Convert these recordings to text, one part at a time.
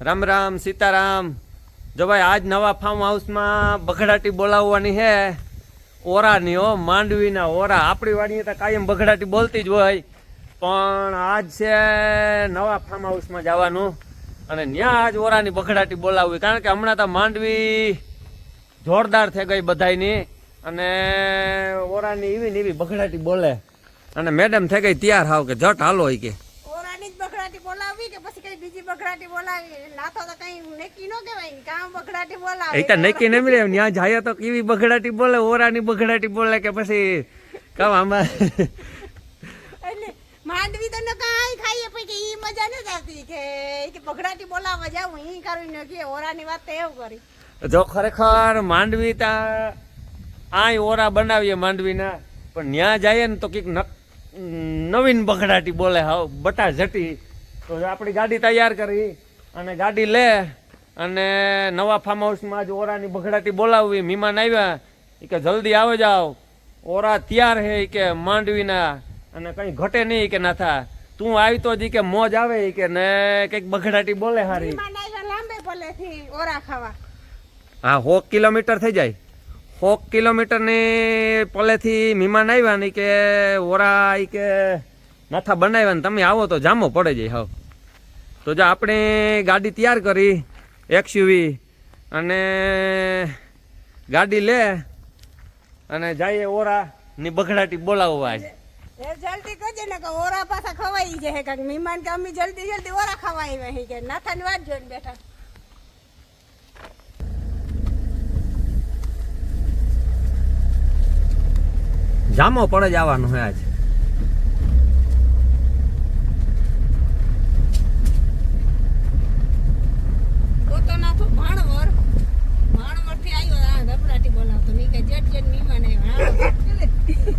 રામ રામ, સીતારામ. જો ભાઈ, આજ નવા ફાર્મ હાઉસમાં બઘડાટી બોલાવવાની છે ઓરાની હો, માંડવીના ઓરા. આપણી વાડીએ તો કાયમ બઘડાટી બોલતી જ હોય. પણ આજ છે નવા ફાર્મ હાઉસમાં જવાનું. અને ત્યાં આજ ઓરાની બઘડાટી બોલાવવી. કારણ કે હમણાં તો માંડવી જોરદાર થઈ ગઈ બધાયની. અને ઓરાની એવી ને એવી બઘડાટી બોલે. અને મેડમ થઈ ગઈ તૈયાર હાવ કે જટ હાલો કે. બોલાવવી કે પછી કઈ બીજી બગડાટી બોલાવી? લાતો તો કઈ નક્કી ન કહેવાય ને કામ બગડાટી બોલાવે. એ તો નક્કી ન મળે ત્યાં જાય તો કેવી બગડાટી બોલે ઓરાની બગડાટી બોલે કે પછી કામ આમાં એટલે માંડવી તો ન કાંઈ ખાઈએ પછી કે ઈ મજા ન આવતી કે કે બગડાટી બોલાવવા જાવું ઈ કરીને કે ઓરાની વાત તો એવું કરી. જો ખરેખર માંડવી તા આય ઓરા બનાવીએ માંડવીના પણ ત્યાં જાય ને તો કંઈક નવીન બગડાટી બોલે હાવ બટા જટી. તો આપણી ગાડી તૈયાર કરી અને ગાડી લે અને નવા ફાર્મ હાઉસમાં જ ઓરાની બગડાટી બોલાવવી મહેમાન આવ્યા એ કે જલ્દી આવે જાઓ. ઓરા તૈયાર હે કે માંડવીના અને કંઈ ઘટે નહીં કે ના થા. તું આવી તો જ કે મોજ આવે કે ને કંઈક બગડાટી બોલે હારી. હા હોક કિલોમીટર થઈ જાય. સો કિલોમીટરની પલેથી મીમાન આવ્યા ને કે ઓરા કે નાથા બનાવ્યા ને તમે આવો તો જામો પડે જાય હા તો જો આપણે ગાડી તૈયાર કરી એક્સયુવી અને ગાડી લે અને જઈએ ઓરા ની બગડાટી બોલાવવા આજ. એ જલ્દી કરજે ને કે ઓરા પાછા ખવાઈ જાય કે મહેમાન કે અમે જલ્દી જલ્દી ઓરા ખવાઈ વહી હી કે નાથાની વાત જોઈને બેઠા. જામો પડે જવાનું હોય આજ તો તો નાથો ભાણવર ભાણવરથી આવ્યો આ ધબડાટી બોલાવતો નહીં કે જેટ જેટ મહેમાન આવ્યા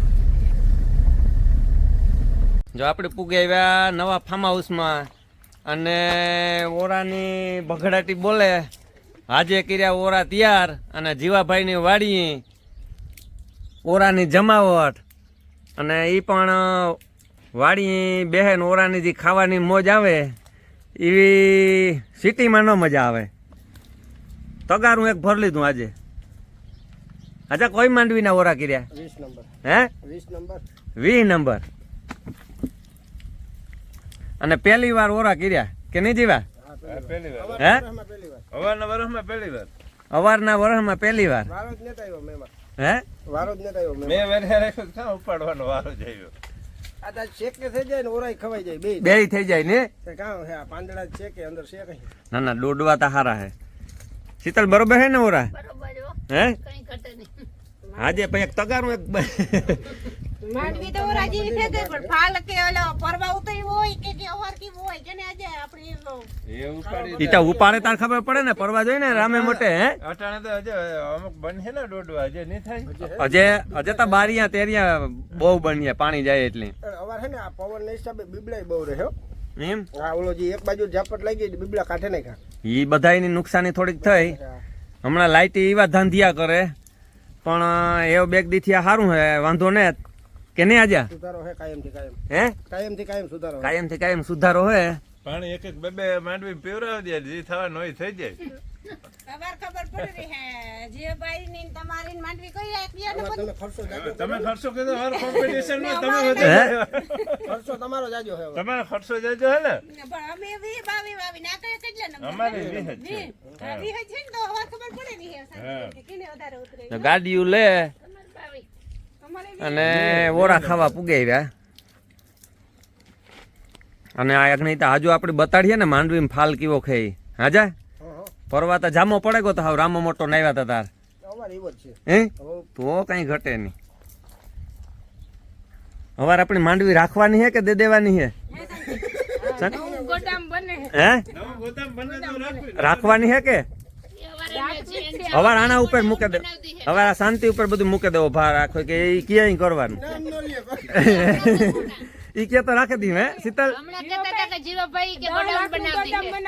જો આપણે પૂગે આવ્યા નવા ફાર્મ હાઉસમાં અને ઓરાની ભગડાટી બોલે આજે કર્યા ઓરા તૈયાર અને જીવાભાઈની વાડી ઓરાની જમાવટ. અને એ પણ વાડી બહેન ઓરાની જે ખાવાની મોજ આવે એવી સિટીમાં ન મજા આવે. તગારું એક ભર લીધું આજે. આજે કોઈ માંડવીના ઓરા કર્યા? વીસ નંબર. હે? વીસ નંબર. વીસ નંબર. અને પહેલી વાર ઓરા કર્યા કે નહીં જીવા? પહેલી વાર હે? પહેલી વાર અવારના વર્ષમાં પહેલી વાર. અવારના વર્ષમાં પહેલી વાર? વારો જ નતા આવ્યો મેમાં. હે? વારો જ નતા આવ્યો મેં વેરે રાખ્યો ક્યાં ઉપાડવાનો વારો જ આવ્યો? આ તાર શેક કે થઈ જાય ને ઓરાય ખવાઈ જાય બે બે થઈ જાય ને? કાં હે આ પાંદડા છે કે અંદર છે ના ના દોડવા તો હારા હે. શીતલ બરોબર હે ને ઓરા? હે. આજે પછી એક તગારું એક માંડવી તો રાજી થઈ ગઈ પણ ફાલ કે ઓલો પરવા ઉતરી હોય કે કે અવાર કી હોય કે ને આજે આપણી એનો એ ઉપાડી ઈ તો ઉપાડે તાર ખબર પડે ને પરવા જોઈ ને રામે મોટે હે? અટાણે તો હજે અમુક બનશે ને ડોડવા હજે નહીં થાય? અજે અજે તો બારિયા તેરિયા બહુ બન્યા પાણી જાય એટલે. અવાર હે ને આ પવન ના હિસાબે બીબડાય બહુ રહ્યો એમ? આ ઓલો જે એક બાજુ ઝાપટ લાગી ગઈ બીબડા કાઢે નહીં ખા ઈ બધાયની નુકસાની થોડીક થઈ. હમણાં લાઈટ એવા ધાંધિયા કરે. પણ એવો બેગ દીથી સારું હે વાંધો ને. કે નહીં આજા? સુધારો હે કાયમથી કાયમ. હે? કાયમથી કાયમ સુધારો કાયમથી કાયમ સુધારો હે. પાણી એક એક બે બે માંડવી પીવરાવી દે જે થવાનું હોય થઈ જાય. ખબર ખબર પડી રહી હે. જે બાઈ ની તમારી માંડવી કઈ આપી ને તમે ખર્ચો જાજો તમે. ખર્ચો કીધો હર કોમ્પિટિશન માં તમે વધારે. ખર્ચો તમારો જાજો હે તમારો ખર્ચો જાજો હે ને? પણ અમે વી બાવી વાવી ના કઈ કેટલા નંબર અમારે વીસ જ છે. વી હા, વી જ છે ને તો હવે ખબર પડે ને હે સાચી કે કેને વધારે ઉતરે ગાડીયું લે. અને ઓરા ખાવા પુગે આવ્યા. અને આ એક નહીં તો આજુ આપણે બતાડીએ ને માંડવી ફાલ કેવો ખાઈ હાજા પરવા તો જામો પડે ગયો તો હાવ રામો મોટો નાવ્યા હતા તાર. અમારે એવો જ છે. હે? તો કઈ ઘટે નહીં. હવાર આપણી માંડવી રાખવાની હે કે દે દેવાની તો રાખવી રાખવાની હે કે? હવાર આના ઉપર મૂકે દે. હવે આ શાંતિ ઉપર બધું મૂકે દેવો ભાર રાખો કે એ ક્યાંય કરવાનું. ઈ કે તો રાખી દી હે? શીતલ.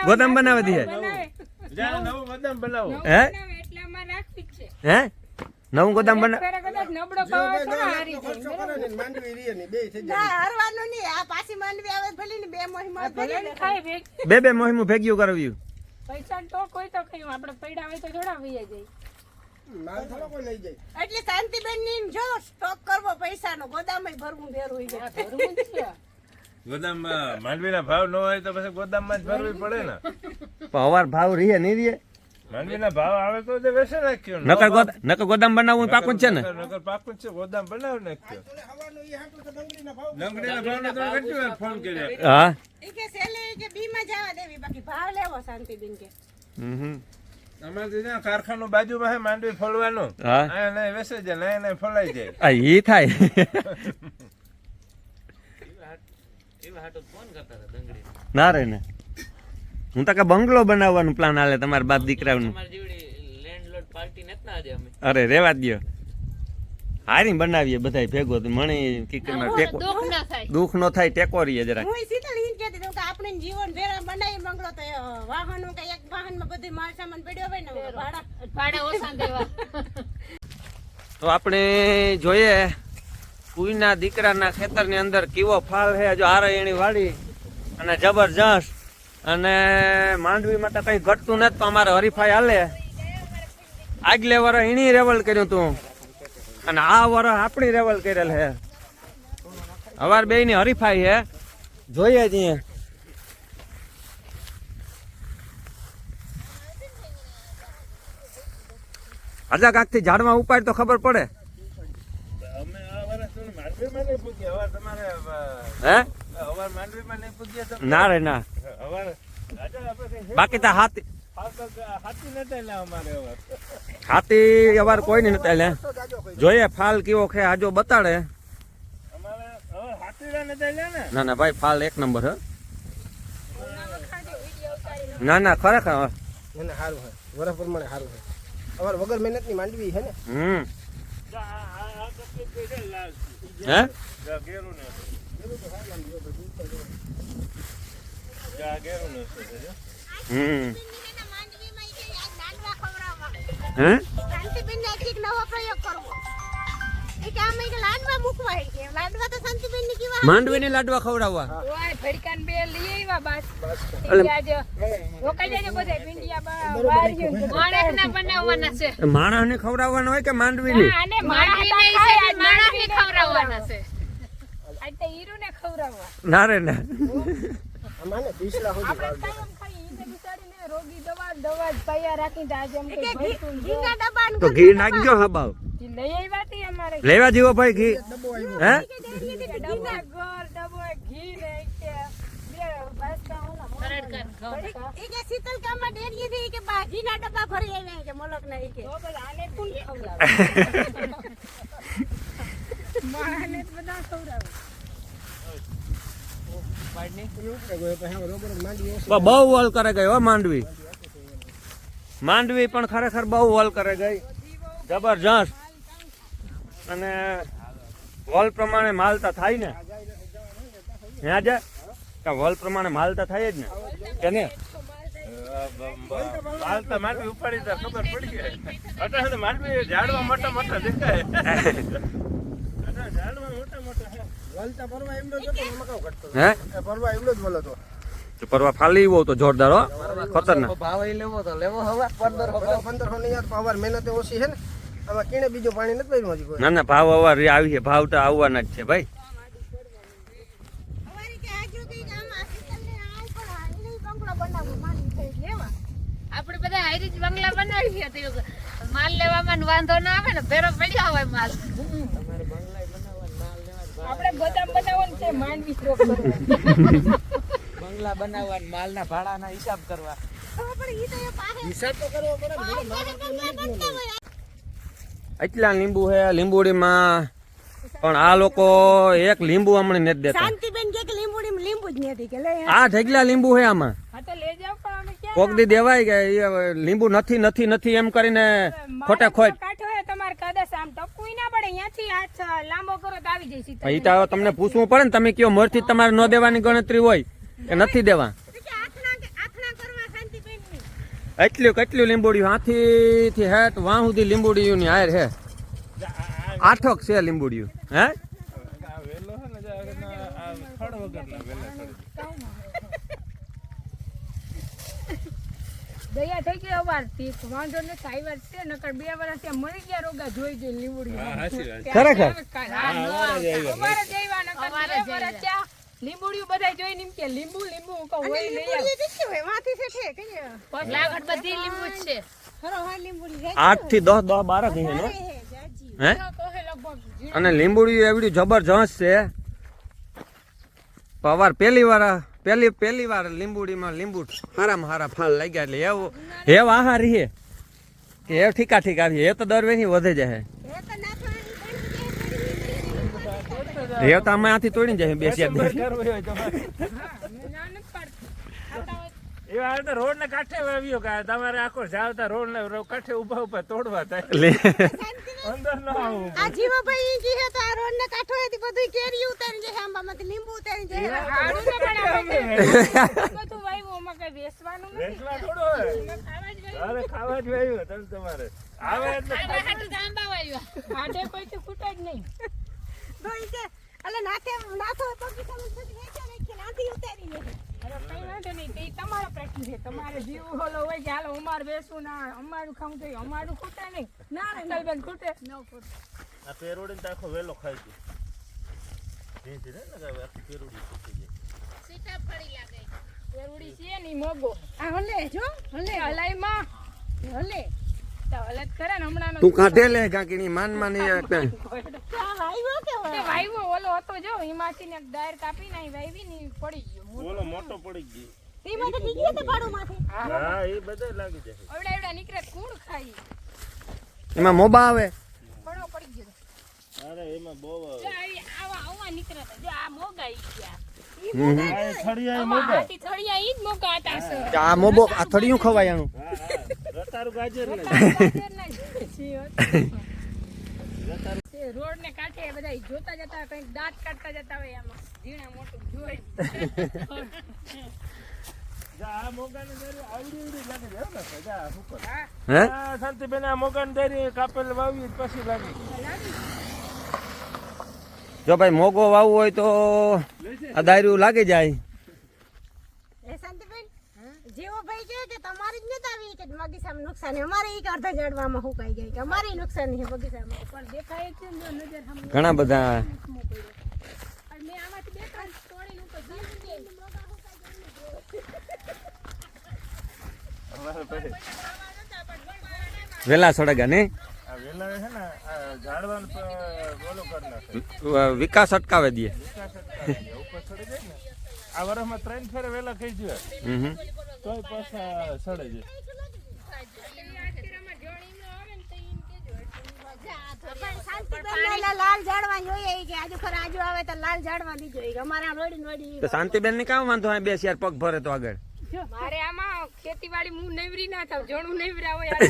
ગોદામ બનાવી દી. હે નવું ગોદામ બનાવો. હે? નવું ગોદામ બના ખર્ચો કરે ને માંડવી રીએ ને બે થઈ જાય. ના હરવાનું નહીં. આ પાછી માંડવી આવે ભલે ને બે મહિમા બે બે મોહિમું ભેગ્યું કરવ્યું. પૈસા તો કોઈ તો કઈ આપણે પૈડા હોય તો થોડા વૈયા જાય માલ થોડો કોઈ લઈ જાય. એટલે શાંતિબેનની જો સ્ટોક કરવો પૈસાનો ગોદામય ભરવું જાય ભરવું જ ગોદામમાં માંડવીના ભાવ ન હોય તો પછી ગોદામમાં જ ભરવી પડે ને. પણ અવાર ભાવ રીએ નહીં રીએ. માંડવીના ભાવ આવે તો તે વેચી નાખ્યો નકર ગોદ નકર ગોદામ બનાવવું પાકું છે ને? નકર- પાકું છે ગોદામ બનાવી નાખ્યો. ડુંગળીના ભાવ તો કેટલી ફોન કર્યો. હા? ઈ કે સેલે કે બીમાં જવા દેવી બાકી ભાવ લેવો શાંતિબેન કે. હમ અમારે કારખાનું બાજુમાં માંડવી ફળવાનું. હા. નહીં વેચે જાય નહીં નહીં ફોલાઈ જાય. આ ઈ થાય. ના રે ને. હું તો કે બંગલો બનાવવાનું પ્લાન હાલે તમારા બાપ દીકરાનું. અરે રેવા દો હારી બનાવીએ બધાય ભેગો તો મણી કીકરમાં ટેકો દુઃખ ન થાય. નો થાય ટેકો રહીએ જરા હું શીતલ ઈ જ કહેતી હતી કે આપણે જીવન ભેરા બનાવી બંગલો તો વાહનો કે એક વાહનમાં બધી માલ સામાન પડ્યો હોય ને ભાડા. ભાડા ઓછા દેવા તો આપણે જોઈએ કુઈના દીકરાના ખેતરની અંદર કેવો ફાલ છે જો આરે એની વાડી અને જબરજસ્ત. અને માંડવીમાં તો કઈ ઘટતું નથી તો અમારે હરીફાઈ હાલે. આગલે વરસ એની રેવલ કર્યું તું. અને આ વર આપણી રેવલ કરેલ છે. અવાર બે ની હરીફાઈ હે જોઈએ છીએ અજા કાંકથી ઝાડમાં ઉપાડ તો ખબર પડે. ના રે ના અવાર રાજા આપણે કઈ બાકી તો હાથી હાથ હાથી નતા લે અમારે અવાર હાથી અવાર કોઈ નહીં નતા લે જોઈએ ફાલ કેવો છે આજો બતાડે. અમારે હવે હાથી નતા લે ને ના ના ભાઈ ફાલ એક નંબર હે. ના ના ખરેખર એને સારું છે વરસ પ્રમાણે સારું છે અમારે વગર મહેનતની માંડવી છે ને. હમ. જા, આ આ આ કપડું તો છે લાલ હે? જા ઘેરું ને જા ઘેરું ને છે જો. હમ. માંડવીમાં ઈ કે આ લાડવા ખવડાવવા હે શાંતિબેન ને એક નવો પ્રયોગ કરવો. એ કે આમાં ઈ કે લાડવા મૂકવા ઈ કે લાડવા તો શાંતિબેનની કેવા માંડવીને લાડવા ખવડાવવા. ઓય ભડકાન બે લઈ આવ્યા બાસ. એટલે- આજે રોકાઈ જાય બધા ભીંડિયા વાળ્યું માણસના બનાવવાના છે. માણસને ખવડાવવાનો હોય કે માણસ હીરુને ખવડાવવા. ના રે ના અમારે પીસલા સુધી આપણે કાયમ ખાઈ ઈને બિચારીને રોગી દવા દવા જ પૈયા રાખીને આજે એમ ઈ કઈ કે ઘી- ભરતું જો. ઘીના ડબ્બાનું તો ઘી નાખજો હબાવ. ઈ લઈ આવ્યા તી અમારે લેવા જેવો ભાઈ ઘી? હે? ડબ્બા ઘર ડબ્બો ઘી ને કે બે બાસકા ઓલા ખરેખર ઘઉં. ઈ કે શીતલ કામમાં ડેરીએ થી ઈ કે બા ઘીના ડબ્બા ભરી આવ્યા ઈ કે મોલક ના ઈ કે. તો પછી આને કોણ ખવડાવે? માને જ બધા ખવડાવે. માંડવી ઓછી બ- બહુ વોલ કરે ગઈ હો માંડવી. માંડવી પણ ખરેખર બહુ વોલ કરે ગઈ જબરજસ્ત. અને વોલ પ્રમાણે માલતા થાય ને. ત્યાં આજે કે વોલ પ્રમાણે માલતા થાય જ ને. કે ને હાલતા માંડવી ઉપાડી તો ખબર પડી ગઈ. અટાણે માંડવી ઝાડવા મોટા મોટા દેખાય. ઝાડવા મોટા મોટા છે. વલતા પરવા એમનો જ હતો ને ઘટતો હે પરવા એમનો જ હતો. પરવા ફાલી એવો તો જોરદાર હો. ખતરનાક. પંદરસો પંદરસો. ની યાર અમારે મહેનત ઓછી છે ને. આમાં કીણે બીજું પાણી નથી હજી ના ના ભાવ અવાર આવી છે. ભાવ તો આવવાના જ છે ભાઈ. લેવા. આપણે બધા હારી જ બંગલા બનાવી તો માલ લેવામાં વાંધો ના આવે ને ભેરો પડ્યા હોય માલ. આપણે ગોદામ બનાવવાનું છે માંડવી સ્ટોક બંગલા બનાવવા માલના ભાડાના હિસાબ કરવા. હિસાબ તો કરવો પડે એટલા લીંબુ છે લીંબુડીમાં. પણ આ લોકો એક લીંબુ હમણાં નથી દેતા. શાંતિબેન કે લીંબુડી લીંબુ જ નથી કે લે. આ ઢગલા લીંબુ હે આમાં. હા તો લઈ જાવ પણ અમે ક્યાં કોક દી દેવાય કે લીંબુ નથી નથી નથી એમ કરીને ખોટે ખોટ. કાઠો હે તમાર કદાચ આમ ટપકું ના પડે અહીંયાથી હાથ લાંબો કરો તો આવી સીધા એ તો તમને પૂછવું પડે ને તમે કયો મોરથી તમારે ન દેવાની ગણતરી હોય. કે નથી દેવા. એટલું કેટલું લીંબુડિયું હાથી થી હેઠ વાં સુધી લીંબુડિયું ની હાર હે. આઠક છે લીંબુડિયું હે? આ વેલો છે ને જે આ રીતના આ ખડ વગરના વેલા ખડ દયા થઈ ગઈ અવારથી. વાંધો નથી આવ્યા છે નકર બે વર્ષ ત્યાં મરી ગયા રોગા જોઈ જોઈ લીંબુડી. ખરેખર? અમારે નકર બે વર્ષ લીંબુડિયું બધા જોઈને એમ કે લીંબુ લીંબુ હું હોય લઈ આવ. લીંબુડી માથી છે ઠે કઈ પછી લાગડ બધી લીંબુ જ છે. ખરો હા લીંબુડી રહે આઠથી દસ દસ બાર જ હે નો હે. જાજી. હે? કહે લગભગ જી- અને લીંબુડી એવડી જબરજસ્ત છે. પવાર પહેલી વાર પહેલી પહેલી વાર લીંબુડીમાં લીંબુ હારામાં હારા ફાલ લાગ્યા એટલે એવું હેવ આહારી હે કે હેવ ઠીકા ઠીક એ તો દર વેની વધે જાય હે તો નાખવાની હેવ અમે આથી તોડી જાય બે ચાર દિવસ. તો રોડ ને કાંઠે વાવ્યો કે તમારે આખો જાવતા રોડ ને કાંઠે ઊભા ઊભા તોડવા થાય. અંદર ન આવું. આ જીવાભાઈ ઈ કહે તો આ રોડ ને કાંઠો હતી બધું કેરી ઉતારી જાય આંબામાંથી લીંબુ ઉતારી જાય તો પણ બધું વાવ્યું આમાં કઈ વેસવાનું નથી. વેસવા થોડો ખાવા જ અરે ખાવા જ વાવ્યું તમે તમારે. આવે એટલે તો આંબા વાવ્યા. આટે કોઈથી ખૂટે જ નહીં. તો ઈ કે અલે નાથે નાથો બગીચામાં પછી વેચો કે નાથી ઉતારી લે અરે કઈ વાંધો નહીં તે તમારો પ્રશ્ન છે. તમારે જીવ હોલો હોય કે હાલો અમારે બેસું ના અમારું ખાવું જોઈએ અમારું ખૂટે નહીં. ના અંકલબેન ખૂટે. ન ખૂટે. આ પેરોડી આખો વેલો ખાઈ ગયો. ભેંસી ને ને આખી પેરોડી ખૂટી જાય સીતા ફળી લાગે. પેરુડી છે ની મોગો આ હલે જો હલે. હલાઈમાં હલે. તો કાઢે લે કાકીની માન માન ઈ આ વાઈવો ઓલો હતો જો એમાંથી ને એક ડાયર કાપી નાઈ વાઈવી ની પડી ગયો. ઓલો મોટો પડી ગયો. નીકળે તો ભાડું માંથી હા. એ બધે લાગી જાય. એવડા એવડા નીકળે કુણ ખાઈ? એમાં મોબા આવે? પડો પડી ગયો. અરે એમાં બહુ આવી. આવા આવા નીકળે જો આ મોગા ઈ ગયા. એ થળિયા આમાં હાથી થળિયા ઈ જ મોગા હતા સર. આ મોબો આ થળિયું ખવાય આનું. હા ગાજર ને. રોડ ને કાંઠે બધા જોતા જતા કંઈક દાંત કાઢતા જતા હોય એમાં ઝીણા મોટું જોઈ. આ મોગાને શાંતિબેન આ જરી કાપેલ વાવી પછી લાગી. જો ભાઈ મોગો વાવવો હોય તો આ દારૂ લાગી જાય એ શાંતિબેન જેવો ભાઈ કહે કે તમારી જ નથી આવી કે બગીચામાં નુકસાન છે. અમારે એક અડધા ઝાડવામાં હુકાઈ જાય કે અમારે નુકસાન છે બગીચામાં પણ દેખાય છે ને નજર હમ ઘણા બધા અને મેં આમાંથી બે ત્રણ તોડી ઉપર જીવી પછી વેલા સડગા ને આ વેલા છે ને ઝાડવાનું પ- ઓલું વિકાસ અટકાવે દે વિકાસ અટકાવી દે. ઉપર ચડી જાય ને આ વર્ષમાં ત્રણ ફેરે વેલા થઈ જાય હમ. તોય પાછા સડે છે. શાંતિબેન લાલ ઝાડવા જોઈએ ઈ કે આજુ ખરા આજુ આવે તો લાલ ઝાડવા દીજો ઈ કે અમારે આમ રોડી રોડી તો શાંતિબેન ને કામ વાંધો બે ચાર પગ ભરે તો આગળ. મારે આમાં ખેતીવાડી હું નેવરી ના થાવ જણું નવરા હોય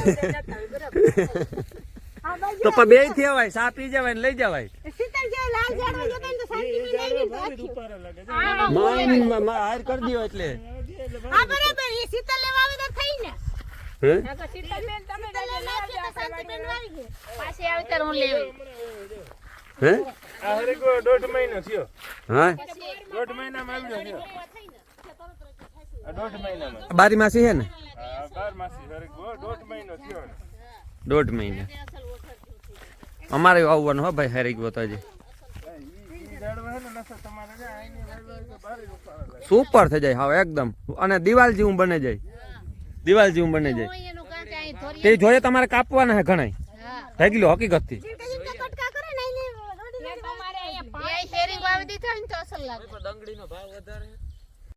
તો પણ બે થવાય સા પી જવાય ને લઈ જવાય. શીતળ જે લાલ ઝાડવા જોતા ને તો શાંતિબેન આવી ને રાખ્યું. ઉપર લાગે છે. માં માં હાર કરી દો એટલે. હા બરાબર એ શીતળ લેવા આવે તો થઈ ને. હે? તમે આવે આવી ગઈ પાછી આવે ત્યારે હું લેવી. હે? આ હરીકો દોઢ મહિનો થયો. હા? દોઢ મહિનામાં આવ્યો થયો. દોઢ મહિનામાં. બારી માસી છે ને? આ બાર માસી હરીકો દોઢ મહિનો થયો. દોઢ મહિને. અમારે આવવાનું હો ભાઈ હેરી ગયો તો હજી તમારે સુપર થઈ જાય હવે એકદમ. અને દિવાલ જેવું બને જાય. દિવાલ જેવું બને જાય. તે જોઈએ તમારે કાપવાના હે ઘણા થઈ ઢગલો હકીકતથી ડંગળીનો ભાવ વધારે.